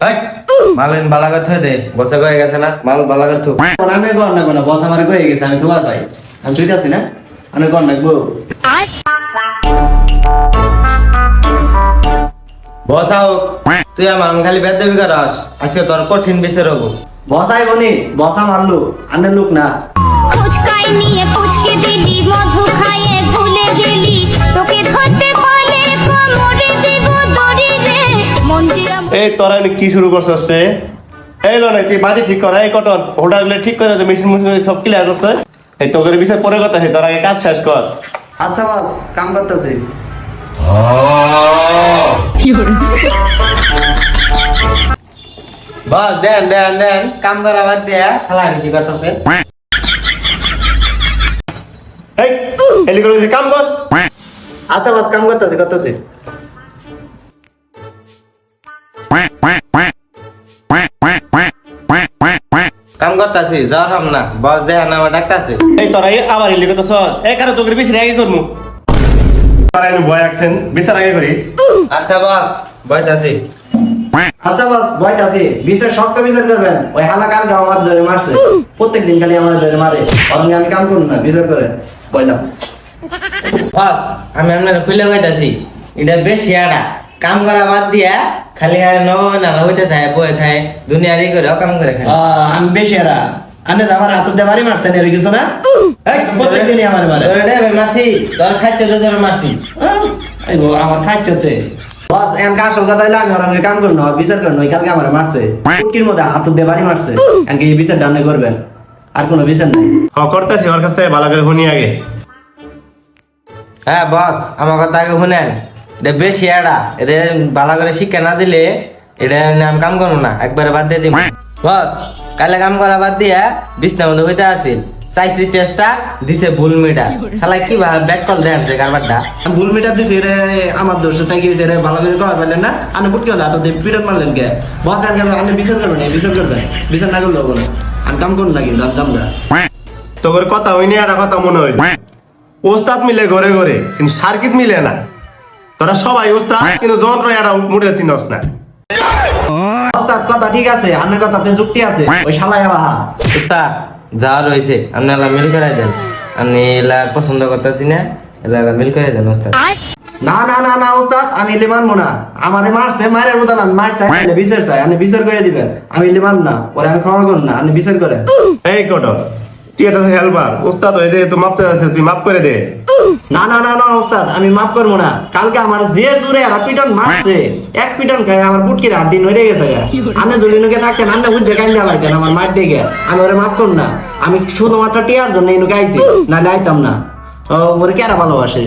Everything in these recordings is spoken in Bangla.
হেই, বালাগর থই দে বসে গয়ে গেছে না মাল বালাগর থু। অনেক গর না কোনো বস আমার কয়ে গেছে আমি তোমার ভাই আমি তুই আছি না? অনেক গর নাকবো বসাও তুই আমার খালি বেদ দেবি করস আজকে তোর কঠিন বিষয় রবো বসাই বনি বসা মারলু আনের লোক না। ফুচকাই নিয়ে ফুচকে দিলি মধু খাইয়ে এই তোরা কি শুরু করছিস? এই লো না তুই বাজে ঠিক কর? এই কটন হোল্ডারগুলো ঠিক করে মেশিন মেশিন সব ক্লিয়ার করছে। এই তোদের বিষয় পরে কথা হে তোর আগে কাজ শেষ কর। আচ্ছা বস কাম করতেছি। বস দেন দেন দেন কাম করা বাদ দিয়া শালা কি করতেছে? এই এলি কাম কর। আচ্ছা বস কাম করতেছি করতেছি। করতাছি জ্বর হাম না। বস দেয়া না আমার ডাকতাছে। এই তোরা এই আবার এলি কথা সর এই কারও তোদের বিষয় আগে করমু। তোরা এনে ভয় আছেন বিচার আগে করি। আচ্ছা বস বইতাছি। আচ্ছা বস বয়স আছি বিচার শক্ত বিচার করবেন। ওই হালা কাল আমার ধরে মারছে। প্রত্যেক দিন খালি আমার ধরে মারে। অরঙ্গে আমি কাম করুন না বিচার করে। বললাম বস আমি আপনার খুলে বইতাছি এটা বেশি আড়া। কাম করা বাদ দিয়া খালি আর নবাবে না হইতে থাকে বয়ে থাকে দুনিয়ার ই করে কাম করে খায় আমি বেশি এরা। আনে আমার হাতে বাড়ি মারছেন এর কিছু না? এই, প্রত্যেক দিনই আমার মারে। মাসি তোর খাচ্ছে তো তোর মাসি এই গো, আমার খাইছতে বস এম কা আসল কথা হইল? আমি ওরঙ্গে কাম করুন না বিচার করুন ওই কালকে আমার মারছে। কুটকির মধ্যে হাত বাড়ি মারছে। এমনকি এই বিচার ডানে করবেন। আর কোনো বিচার নাই। হ করতেছি ওর কাছে ভালো করে শুনি আগে। হ্যাঁ বস আমার কথা আগে শুনেন। এটা বেশি আড়া এটা ভালো করে শিক্ষা না দিলে এটা আমি কাম করব না। একবারে বাদ দিয়ে দিব। বস কালে কাম করা বাদ দিয়া বিছনা মধ্যে হইতে আসিল চাইছি টেস্টটা দিছে ভুল মিটা শালা কি ভাবে ব্যাক কল দেন যে কারবারটা? ভুল মিটার দিছি রে আমার দোষ তাই গিয়েছে রে ভালো করে কয় না? আমি কুটকি হলো হাত দিয়ে পিরন মারলেন কে? বস আমি আমি বিচার করবেন বিচার করবেন। বিচার না করলে হব না। আমি কাম করুন না কিন্তু আমি কাম না তোর কথা হইনি একটা কথা মনে হয়। ওস্তাদ মিলে ঘরে ঘরে কিন্তু সার্কিট মিলে না। তোরা সবাই ওস্তাদ কিন্তু যন্ত্র একটা মুঠে চিনস না। ওস্তাদ কথা ঠিক আছে আপনার কথাতে যুক্তি আছে। ওই শালাই বাহা উস্তাদ যা রয়েছে আপনি এলা মিল করে দেন। আমি এলা পছন্দ করতেছি না এলা এলা মিল করে দেন উস্তাদ না না না না ওস্তাদ আমি ইলে মানবো না। আমারে মারছে মারের মতন আমি মার চাই না, বিচার চাই আপনি বিচার করে দিবেন আমি ইলে মান না ওরে আমি ক্ষমা করুন না আপনি বিচার করে। এই কটন তুই এটা হেল্পার ওস্তাদ হয়ে যে তুই মাপতে যাচ্ছে তুই মাপ করে দে। না না না না ওস্তাদ আমি মাফ করব না। কালকে আমার যে জোরে আর পিটন মারছে এক পিটন খাই আমার বুটকির হাড্ডি নড়ে গেছে গা। আমি জলিনুকে থাকতেন আমি বুঝতে কান্দা লাগতেন আমার মার ডেকে আমি ওরে মাফ করুন না। আমি শুধুমাত্র টিয়ার জন্য আইছি না আইতাম না। ও ওরে কেরা ভালোবাসে?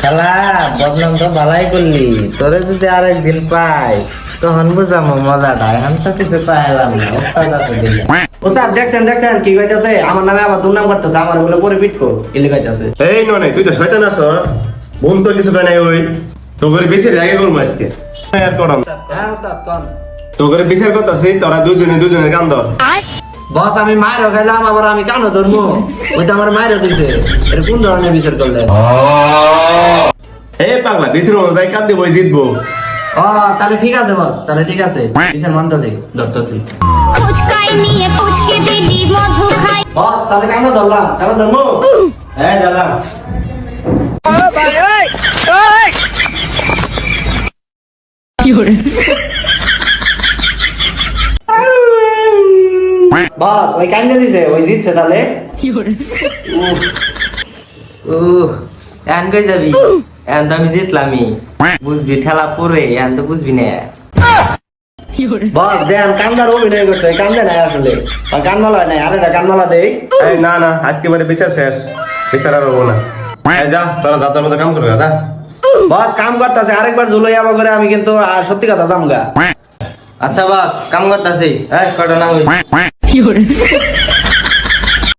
শালা বদনাম তো ভালাই করলি। তোরে যদি আরেকদিন পাই তখন বুঝামো মজাটা। এখন তো কিছু পাইলাম না আছে ওস্তাদ দেখছেন দেখছেন কি কইতাছে? আমার নামে আবার দুর্নাম করতেছে আমার বলে পরে পিটকো ইলে কইতাছে এই নয় তুই তো শয়তান আস বোন তো কিছু নাই ওই তো করে বিচার আগে করব আজকে। আর করম। হ্যাঁ ওস্তাদ কোন। তো করে বিচার করতেছি তোরা দুজনে দুজনের কান ধর। বস আমি মায়েরও খাইলাম আবার আমি কানো ধরবো ওই তো আমার মায়েরও দিছে। এটা কোন ধরনের বিচার করলেন এই পাগলা ভিতরে যাই কান দিব জিতবো। ও তাহলে ঠিক আছে বস তাহলে ঠিক আছে। বিচার মানতেছি ধরতেছি। ফুচকাই নিয়ে ফুচকে দিলি মধু খাই। বস তাহলে কেন ধরলাম? কেন ধরবো? হ্যাঁ দাদা। বস ওই কান্দে দিছে ওই জিতছে তাহলে। ও এখন কই যাবি? এখন তো আমি জিতলামই। বুঝবি ঠেলা পরে এখন তো বুঝবি না। বস দেন কান্দার অভিনয় করছে কান্দে নাই আসলে। আর কানমালা নাই আরে না কানমালা দেই। এই না না আজকে বারে বিচার শেষ। বিচার আর হব না। এই যা তোরা যাতার মতো কাম করবে যা। বস কাম করতেছে আরেকবার জুলাই আবার করে আমি কিন্তু আর সত্যি কথা জামগা। আচ্ছা বাস কাম করতেছি। হ্যাঁ কটা না হই